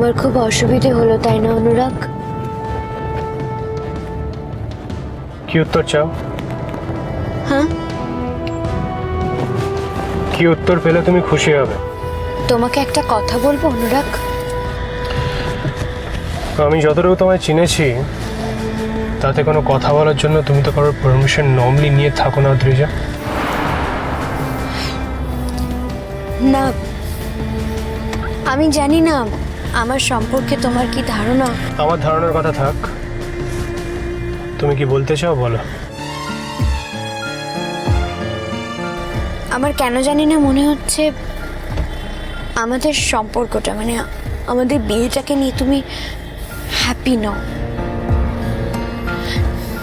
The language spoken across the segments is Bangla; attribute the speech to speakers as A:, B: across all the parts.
A: তোমার খুব অসুবিধে হলো তাই না অনুরাগ?
B: কি উত্তর চাও?
A: হ্যাঁ?
B: কি উত্তর পেলে তুমি খুশি হবে?
A: তোমাকে একটা কথা বলব অনুরাগ?
B: আমি যতটুকু তোমায় চিনেছি তাতে কোনো কথা বলার জন্য তুমি তো কারোর পারমিশন নর্মালি নিয়ে থাকো না দ্রিজা
A: না আমি জানি না আমার সম্পর্কে তোমার কি ধারণা?
B: আমার ধারণার কথা থাক। তুমি কি বলতে চাও বলো।
A: আমার কেন জানি না মনে হচ্ছে আমাদের সম্পর্কটা মানে আমাদের বিয়েটাকে নিয়ে তুমি হ্যাপি নও।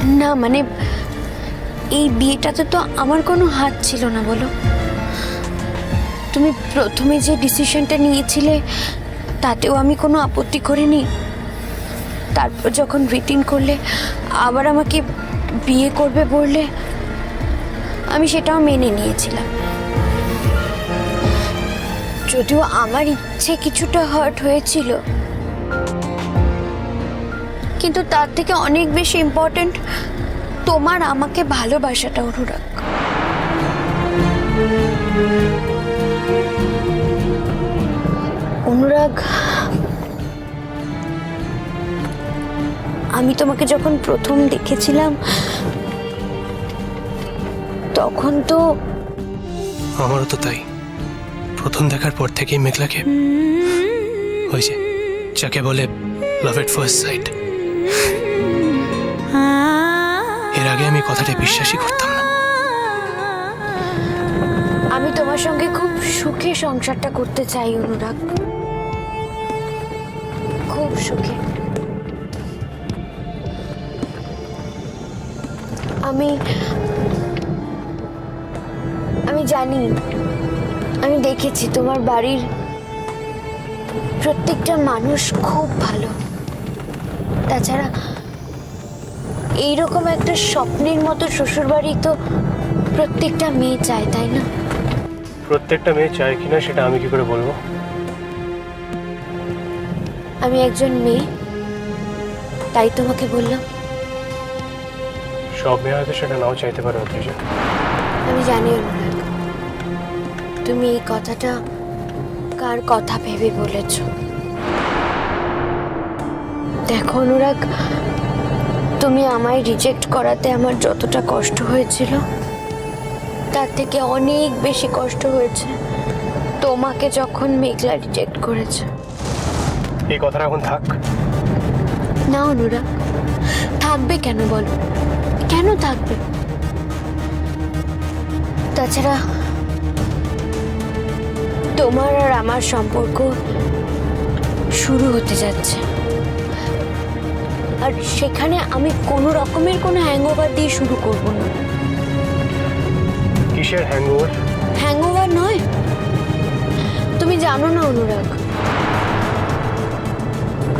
A: না মানে এই বিয়েটাতে তো আমার কোনো হাত ছিল না বলো। তুমি প্রথমে যে ডিসিশনটা নিয়েছিলে তাতেও আমি কোনো আপত্তি করিনি। তারপর যখন রিটিন করলে, আবার আমাকে বিয়ে করবে বললে, আমি সেটাও মেনে নিয়েছিলাম। যদিও আমার ইচ্ছে কিছুটা হার্ট হয়েছিল, কিন্তু তার থেকে অনেক বেশি ইম্পর্ট্যান্ট তোমার আমাকে ভালোবাসাটা, অনুরাগ। অনুরাগ আমি তোমাকে যখন প্রথম দেখেছিলাম তখন তো
B: আমারও তো তাই। প্রথম দেখার পর থেকেই মেঘলাকে ওই যে যাকে বলে লাভ এট ফার্স্ট সাইট এর আগে আমি কথাটা বিশ্বাসই করতাম না।
A: আমি তোমার সঙ্গে খুব সুখে সংসারটা করতে চাই অনুরাগ। খুব সুখে। আমি আমি জানি, আমি দেখেছি তোমার বাড়ির প্রত্যেকটা মানুষ খুব ভালো। তাছাড়া এইরকম একটা স্বপ্নের মতো শ্বশুরবাড়ি তো প্রত্যেকটা মেয়ে চায়, তাই না?
B: প্রত্যেকটা মেয়ে চায় কিনা সেটা আমি কি করে বলব?
A: আমি একজন মেয়ে তাই তোমাকে বললাম।
B: সব মেয়ে হয়তো সেটা নাও চাইতে পারে অদ্রিজা
A: আমি জানি অনুরাগ তুমি এই কথাটা কার কথা ভেবে বলেছ? দেখো অনুরাগ তুমি আমায় রিজেক্ট করাতে আমার যতটা কষ্ট হয়েছিল তার থেকে অনেক বেশি কষ্ট হয়েছে। তোমাকে যখন মেঘলা রিজেক্ট করেছে।
B: এই কথাটা এখন থাক।
A: না অনুরাগ। থাকবে কেন বলো? কেন থাকবে? তাছাড়া তোমার আর আমার সম্পর্ক শুরু হতে যাচ্ছে। আর সেখানে আমি কোনো রকমের কোনো হ্যাংওভার দিয়ে শুরু করব না।
B: কিসের হ্যাংওভার
A: হ্যাংওভার নয়? তুমি জানো না অনুরাগ।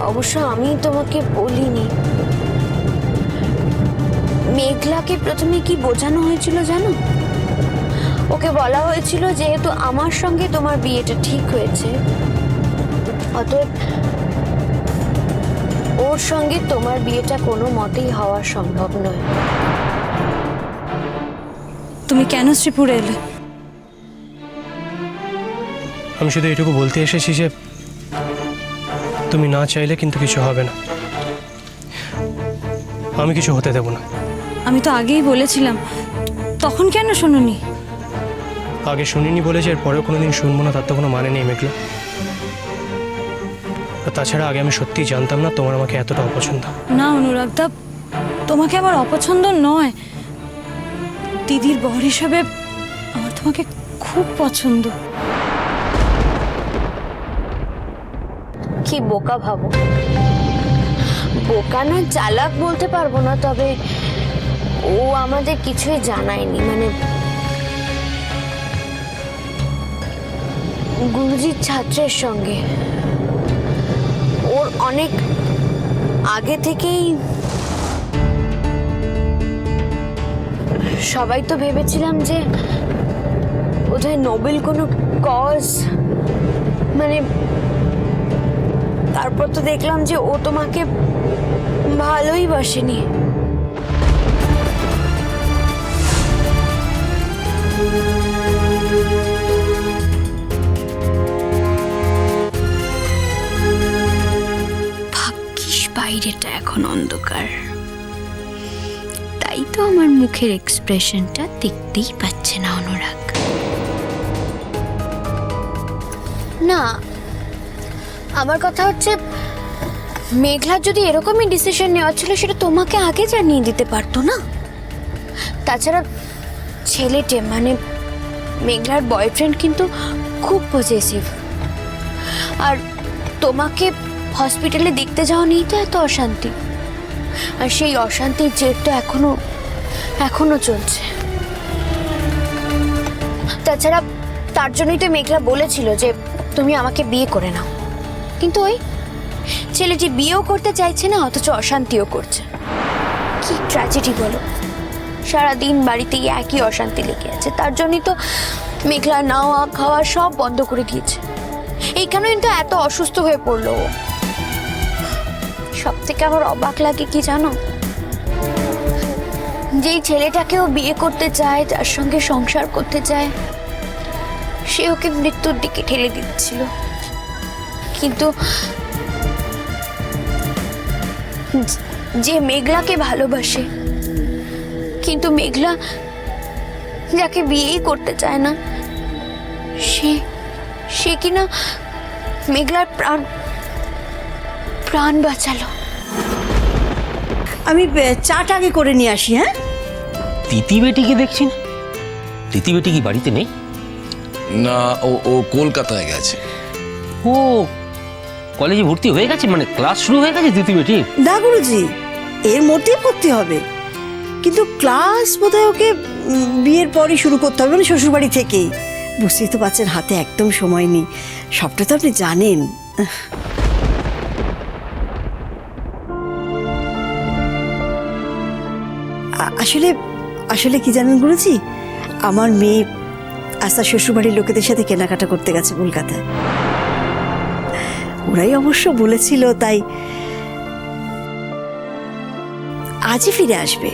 A: অবশ্য আমি তোমাকে বলিনি। মেঘলাকে প্রথমে কি বোঝানো হয়েছিল জানো? ওকে বলা হয়েছিল যেহেতু আমার সঙ্গে তোমার বিয়েটা ঠিক হয়েছে। অতএব ওর সঙ্গে তোমার বিয়েটা কোনো মতেই হওয়া সম্ভব নয়।
C: তুমি কেন শ্রীপুরে এলে?
B: আমি শুধু এটুকু বলতে এসেছি যে তুমি না চাইলে কিন্তু কিছু হবে না। আমি কিছু হতে দেব না।
C: আমি তো আগেই বলেছিলাম। তখন কেন শোনোনি?
B: আগে শুনিনি বলে যে এরপরেও কোনোদিন শুনব না তার তো কোনো মানে নেই মেঘলা। আর তাছাড়া আগে আমি সত্যিই জানতাম না তোমার আমাকে এতটা অপছন্দ।
C: না অনুরাগদা তোমাকে আমার অপছন্দ নয়। দিদির বর হিসাবে আমার তোমাকে খুব পছন্দ।
A: কি বোকা ভাবো? বোকা না চালাক বলতে পারব না, তবে ও আমাদের কিছুই জানায়নি। মানে গুরুজির ছাত্রের সঙ্গে। ওর অনেক আগে থেকেই সবাই তো ভেবেছিলাম যে বোধহয় নোবেল কোনো কজ মানে তারপর তো দেখলাম যে ও তোমাকে ভালোই বাসেনি। বাইরেটা এখন অন্ধকার। তাই তো আমার মুখের এক্সপ্রেশনটা দেখতেই পাচ্ছে না অনুরাগ। না আমার কথা হচ্ছে মেঘলার যদি এরকমই ডিসিশন নেওয়া ছিল, সেটা তোমাকে আগে জানিয়ে দিতে পারতো না? তাছাড়া ছেলেটে মানে মেঘলার বয়ফ্রেন্ড কিন্তু খুব পজেসিভ আর তোমাকে হসপিটালে দেখতে যাওয়া নিয়েই তো এত অশান্তি। আর সেই অশান্তির জের তো এখনও এখনও চলছে। তাছাড়া তার জন্যই তো মেঘলা বলেছিল যে, তুমি আমাকে বিয়ে করে নাও। কিন্তু ওই ছেলেটি বিয়েও করতে চাইছে না, অথচ অশান্তিও করছে। কি ট্র্যাজেডি বলো? সারাদিন বাড়িতে একই অশান্তি লেগে আছে। তার জন্যই তো মেঘলা নাওয়া খাওয়া সব বন্ধ করে দিয়েছে। এই কারণে তো এত অসুস্থ হয়ে পড়ল ও। সব থেকে আমার অবাক লাগে কি জানো? যেই ছেলেটাকেও বিয়ে করতে চায়, যার সঙ্গে সংসার করতে চায়, সে ওকে মৃত্যুর দিকে ঠেলে দিচ্ছিল। কিন্তু যে- মেঘলাকে ভালোবাসে কিন্তু মেঘলা যাকে বিয়েই করতে চায় না সে সে কিনা মেঘলার প্রাণ প্রাণ বাঁচালো।
D: আমি চাটা আগে করে নিয়ে আসি হ্যাঁ?
E: তিতি বেটিকে দেখছি না? তিতি বেটি কি বাড়িতে নেই?
F: না ও ও কলকাতায় গেছে।
E: ও কলেজে ভর্তি হয়ে গেছে? মানে ক্লাস শুরু হয়ে গেছে তিতি বেটি
D: না, গুরুজি, এর মধ্যেই ভর্তি হবে। কিন্তু ক্লাস বোধহয় ওকে বিয়ের পরই শুরু করতে হবে মানে শ্বশুরবাড়ি থেকেই। বুঝতেই তো পারছেন, হাতে একদম সময় নেই। সবটা তো আপনি জানেন। আসলে আসলে কি জানেন গুরুজি? আমার মেয়ে আজ তার শ্বশুরবাড়ির লোকেদের সাথে কেনাকাটা করতে গেছে কলকাতায়। ওরাই অবশ্য বলেছিল, তাই আজই ফিরে আসবে।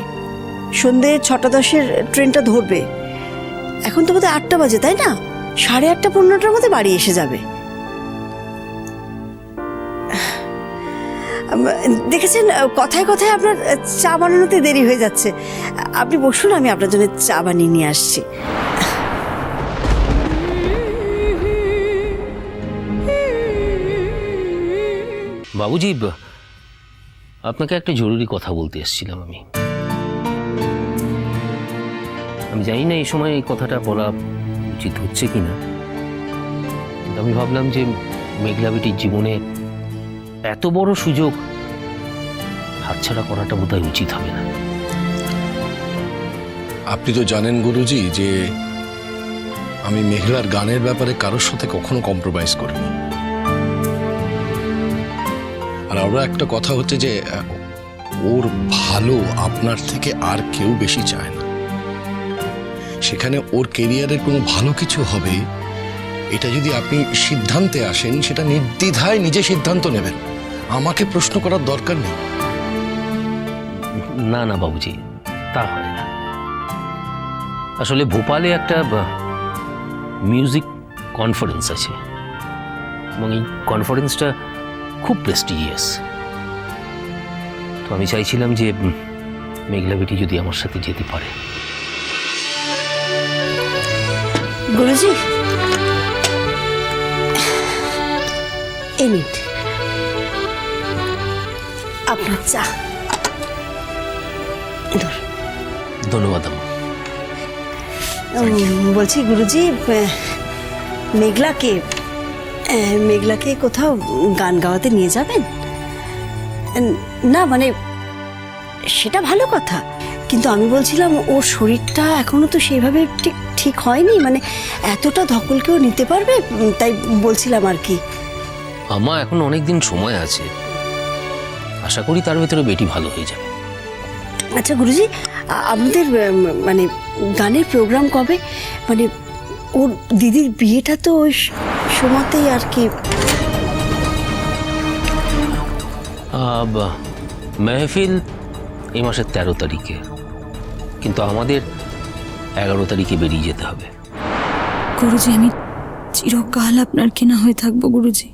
D: সন্ধে ছটা দশের ট্রেনটা ধরবে। এখন তো বোধহয় আটটা বাজে, তাই না? সাড়ে আটটা পনেরোটার মধ্যে বাড়ি এসে যাবে। দেখেছেন, কথায় কথায় আপনার চা বানানোতে দেরি হয়ে যাচ্ছে। আপনি বসুন, আমি আপনার জন্য চা বানিয়ে নিয়ে আসছি।
E: বাবুজি আপনাকে একটা জরুরি কথা বলতে এসেছিলাম আমি। আমি জানি না এই সময় এই কথাটা বলা উচিত হচ্ছে কি না আমি ভাবলাম যে মেঘলা বেটির জীবনে এত বড় সুযোগ হাতছাড়া করাটা বোধহয় উচিত হবে না।
F: আপনি তো জানেন গুরুজি যে আমি মেঘলার গানের ব্যাপারে কারোর সাথে কখনো কম্প্রোমাইজ করিনি। আর আমরা একটা কথা হচ্ছে যে, ওর ভালো আপনার থেকে আর কেউ বেশি চায় না। সেখানে ওর কেরিয়ারের কোনো ভালো কিছু হবে, এটা যদি আপনি সিদ্ধান্তে আসেন, সেটা নির্দ্বিধায় নিজে সিদ্ধান্ত নেবেন। আমাকে প্রশ্ন করার দরকার নেই।
E: না না, বাবুজি, তা হয় না। আসলে ভোপালে একটা মিউজিক কনফারেন্স আছে। এবং এই কনফারেন্সটা খুব প্রেস্টিজিয়াস তো আমি চাইছিলাম যে মেঘলা বেটি যদি আমার সাথে যেতে পারে।
D: গুরুজি? এই নিন। আপনার চা।
E: ধন্যবাদ।
D: বলছি গুরুজি মেঘলাকে মেঘলাকে কোথাও গান গাওয়াতে নিয়ে যাবেন? না মানে সেটা ভালো কথা। কিন্তু আমি বলছিলাম ওর শরীরটা এখনও তো সেইভাবে ঠিক ঠিক হয়নি মানে এতটা ধকল কেউ নিতে পারবে? তাই বলছিলাম আর কি।
E: আম্মা এখন অনেক দিন সময় আছে। আশা করি তার ভেতরে বেটি ভালো হয়ে যাবে।
D: আচ্ছা গুরুজি আমাদের মানে গানের প্রোগ্রাম কবে? মানে ওর দিদির বিয়েটা তো সময়তেই আর কি।
E: মেহফিল এই মাসের তেরো তারিখে। কিন্তু আমাদের এগারো তারিখে বেরিয়ে যেতে হবে।
C: গুরুজি আমি চিরকাল আপনার কেনা হয়ে থাকব গুরুজি।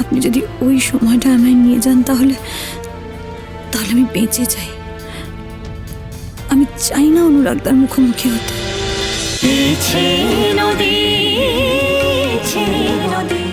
C: আপনি যদি ওই সময়টা আমায় নিয়ে যান তাহলে তাহলে আমি বেঁচে যাই। আমি চাই না অনুরাগদার মুখোমুখি হতে।
G: নদী নদী